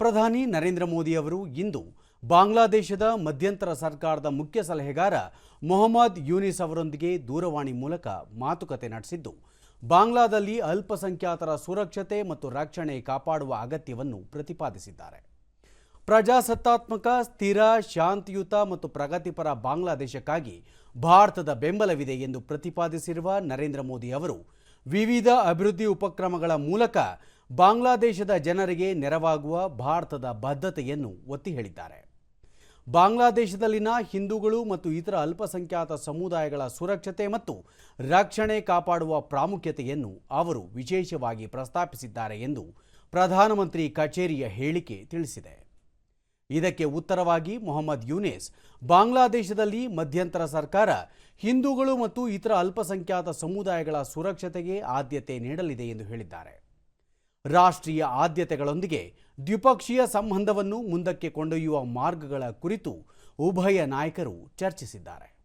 ಪ್ರಧಾನಿ ನರೇಂದ್ರ ಮೋದಿ ಅವರು ಇಂದು ಬಾಂಗ್ಲಾದೇಶದ ಮಧ್ಯಂತರ ಸರ್ಕಾರದ ಮುಖ್ಯ ಸಲಹೆಗಾರ ಮೊಹಮ್ಮದ್ ಯೂನಿಸ್ ಅವರೊಂದಿಗೆ ದೂರವಾಣಿ ಮೂಲಕ ಮಾತುಕತೆ ನಡೆಸಿದ್ದು, ಬಾಂಗ್ಲಾದಲ್ಲಿ ಅಲ್ಪಸಂಖ್ಯಾತರ ಸುರಕ್ಷತೆ ಮತ್ತು ರಕ್ಷಣೆ ಕಾಪಾಡುವ ಅಗತ್ಯವನ್ನು ಪ್ರತಿಪಾದಿಸಿದ್ದಾರೆ. ಪ್ರಜಾಸತ್ತಾತ್ಮಕ, ಸ್ಥಿರ, ಶಾಂತಿಯುತ ಮತ್ತು ಪ್ರಗತಿಪರ ಬಾಂಗ್ಲಾದೇಶಕ್ಕಾಗಿ ಭಾರತದ ಬೆಂಬಲವಿದೆ ಎಂದು ಪ್ರತಿಪಾದಿಸಿರುವ ನರೇಂದ್ರ ಮೋದಿ ಅವರು ವಿವಿಧ ಅಭಿವೃದ್ಧಿ ಉಪಕ್ರಮಗಳ ಮೂಲಕ ಬಾಂಗ್ಲಾದೇಶದ ಜನರಿಗೆ ನೆರವಾಗುವ ಭಾರತದ ಬದ್ಧತೆಯನ್ನು ಒತ್ತಿ ಹೇಳಿದ್ದಾರೆ. ಬಾಂಗ್ಲಾದೇಶದಲ್ಲಿನ ಹಿಂದೂಗಳು ಮತ್ತು ಇತರ ಅಲ್ಪಸಂಖ್ಯಾತ ಸಮುದಾಯಗಳ ಸುರಕ್ಷತೆ ಮತ್ತು ರಕ್ಷಣೆ ಕಾಪಾಡುವ ಪ್ರಾಮುಖ್ಯತೆಯನ್ನು ಅವರು ವಿಶೇಷವಾಗಿ ಪ್ರಸ್ತಾಪಿಸಿದ್ದಾರೆ ಎಂದು ಪ್ರಧಾನಮಂತ್ರಿ ಕಚೇರಿಯ ಹೇಳಿಕೆ ತಿಳಿಸಿದೆ. ಇದಕ್ಕೆ ಉತ್ತರವಾಗಿ ಮೊಹಮ್ಮದ್ ಯೂನೇಸ್, ಬಾಂಗ್ಲಾದೇಶದಲ್ಲಿ ಮಧ್ಯಂತರ ಸರ್ಕಾರ ಹಿಂದೂಗಳು ಮತ್ತು ಇತರ ಅಲ್ಪಸಂಖ್ಯಾತ ಸಮುದಾಯಗಳ ಸುರಕ್ಷತೆಗೆ ಆದ್ಯತೆ ನೀಡಲಿದೆ ಎಂದು ಹೇಳಿದ್ದಾರೆ. ರಾಷ್ಟ್ರೀಯ ಆದ್ಯತೆಗಳೊಂದಿಗೆ ದ್ವಿಪಕ್ಷೀಯ ಸಂಬಂಧವನ್ನು ಮುಂದಕ್ಕೆ ಕೊಂಡೊಯ್ಯುವ ಮಾರ್ಗಗಳ ಕುರಿತು ಉಭಯ ನಾಯಕರು ಚರ್ಚಿಸಿದ್ದಾರೆ.